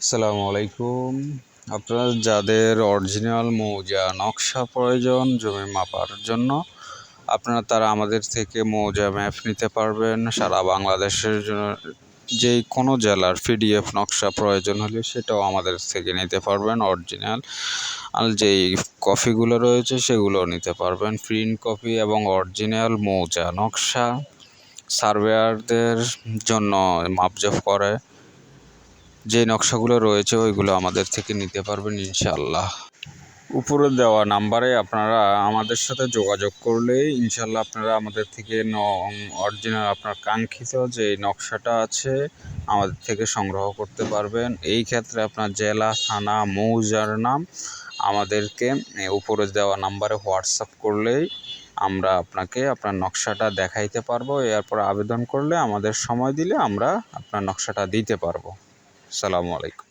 আসসালামু আলাইকুম। আপনারা যাদের অরিজিনাল মৌজা নকশা প্রয়োজন, জমি মাপার জন্য, আপনারা তারা আমাদের থেকে মৌজা ম্যাপ নিতে পারবেন। সারা বাংলাদেশের জন্য যে কোনো জেলার পিডিএফ নকশা প্রয়োজন হলে সেটাও আমাদের থেকে নিতে পারবেন অরিজিনাল আর যেই কপিগুলো রয়েছে সেগুলোও নিতে পারবেন। প্রিন্ট কপি এবং অরিজিনাল মৌজা নকশা। সার্ভেয়ারদের জন্য মাপজোপ করে। যে নকশাগুলো রয়েছে, ওইগুলো আমাদের থেকে নিতে পারবেন ইনশাল্লাহ উপরে দেওয়া নাম্বারে আপনারা আমাদের সাথে যোগাযোগ করলেই ইনশাল্লাহ আপনারা আমাদের থেকে অরিজিনাল, আপনার কাঙ্ক্ষিত যে নকশাটা আছে, আমাদের থেকে সংগ্রহ করতে পারবেন। এই ক্ষেত্রে আপনার জেলা, থানা, মৌজার নাম আমাদেরকে উপরে দেওয়া নাম্বারে হোয়াটসঅ্যাপ করলেই আমরা আপনাকে আপনার নকশাটা দেখাইতে পারব। এরপর আবেদন করলে আমাদের সময় দিলে আমরা আপনার নকশাটা দিতে পারব। সালামু আলাইকুম।